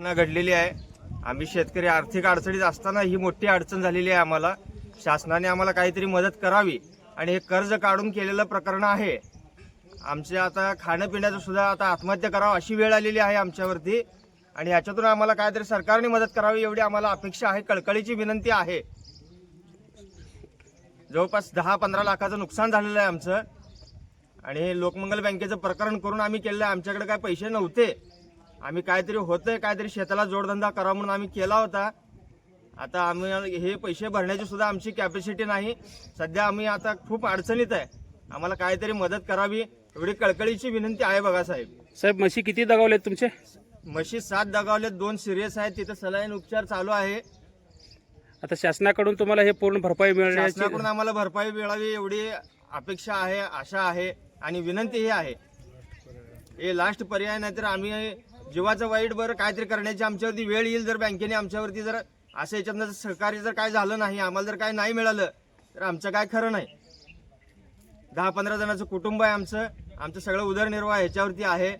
घटना घडलेली आहे. आम्ही शेतकरी आर्थिक अडचणीत असताना ही मोठी अडचण झालेली आहे आम्हाला. शासनाने आम्हाला काहीतरी मदत करावी आणि हे कर्ज काढून केलेलं प्रकरण आहे. आमचे आता खाणं सुद्धा आता आत्महत्या करावं अशी वेळ आलेली आहे आमच्यावरती. आणि ह्याच्यातून आम्हाला काहीतरी सरकारने मदत करावी एवढी आम्हाला अपेक्षा आहे. कळकळीची विनंती आहे. जवळपास दहा पंधरा लाखाचं नुकसान झालेलं आहे आमचं. आणि हे लोकमंगल बँकेचं प्रकरण करून आम्ही केलेलं आहे. आमच्याकडे काय पैसे नव्हते. आम्ही काहीतरी होतंय काहीतरी शेताला जोडधंदा करा म्हणून आम्ही केला होता. आता आम्ही हे पैसे भरण्याची सुद्धा आमची कॅपॅसिटी नाही. सध्या आम्ही आता खूप अडचणीत आहे. आम्हाला काहीतरी मदत करावी एवढी कळकळीची विनंती आहे बघा साहेब. साहेब म्हशी किती दगावलेत तुमचे? म्हशी सात दगावले दोन सिरियस आहेत तिथं सलाईन उपचार चालू आहे. आता शासनाकडून तुम्हाला हे पूर्ण भरपाई मिळण्याची शासनाकडून आम्हाला भरपाई मिळावी एवढी अपेक्षा आहे आशा आहे आणि विनंतीही आहे. हे लास्ट पर्याय नाही तर आम्ही जीवाचं वाईट बरं काहीतरी करण्याची आमच्यावरती वेळ येईल जर बँकेने आमच्यावरती जर असं याच्यातनं जर सहकार्य जर काय झालं नाही आम्हाला जर काय नाही मिळालं तर आमचं काय खरं नाही. दहा पंधरा जणांचं कुटुंब आहे आमचं आमचं सगळं उदरनिर्वाह ह्याच्यावरती आहे.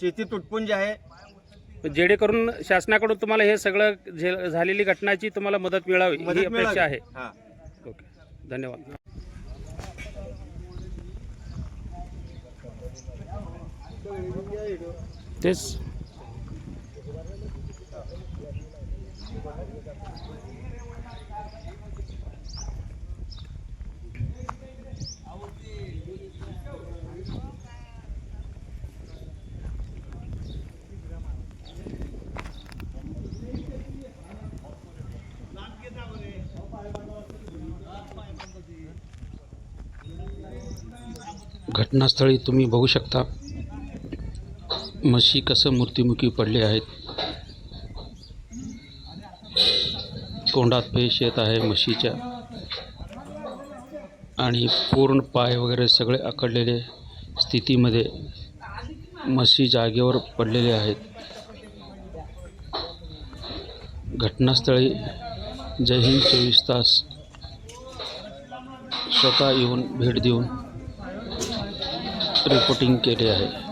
शेती तुटपुंज आहे. जेणेकरून शासनाकडून तुम्हाला हे सगळं झालेली घटनाची तुम्हाला मदत मिळावी ही मदत अपेक्षा आहे. हा. ओके. धन्यवाद. तेच. घटनास्थळी तुम्ही बघू शकता. म्हशी कसं मूर्तिमुखी पडले आहेत? तोंडात पेश येत आहे म्हशीच्या आणि पूर्ण पाय वगैरे सगळे आकडलेले स्थितीमध्ये म्हशी जागेवर पडलेले आहेत. घटनास्थळी जय हिंद चोवीस तास. स्वतः येऊन भेट देऊन रिपोर्टिंग केले आहे.